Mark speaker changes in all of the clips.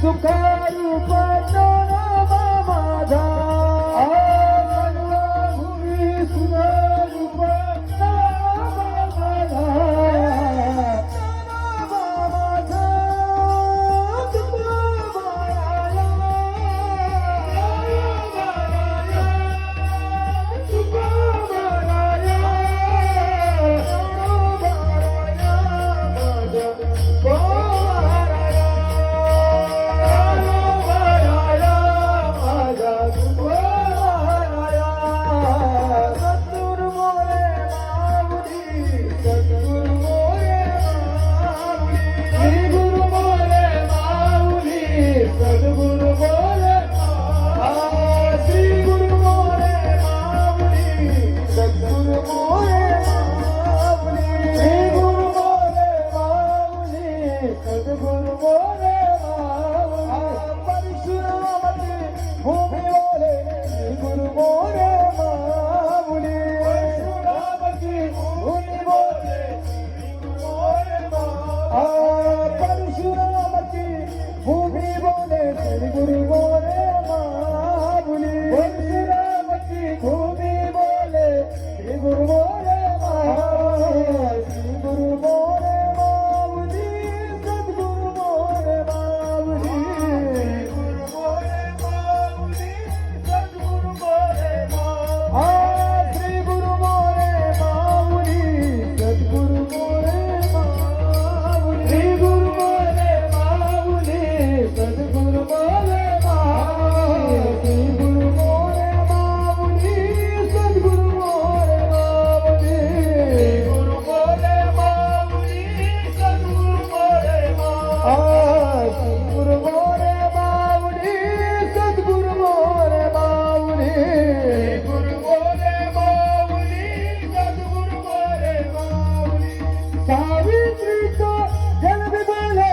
Speaker 1: isso quero. পরিচিত জন্ম বলে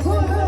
Speaker 1: Come.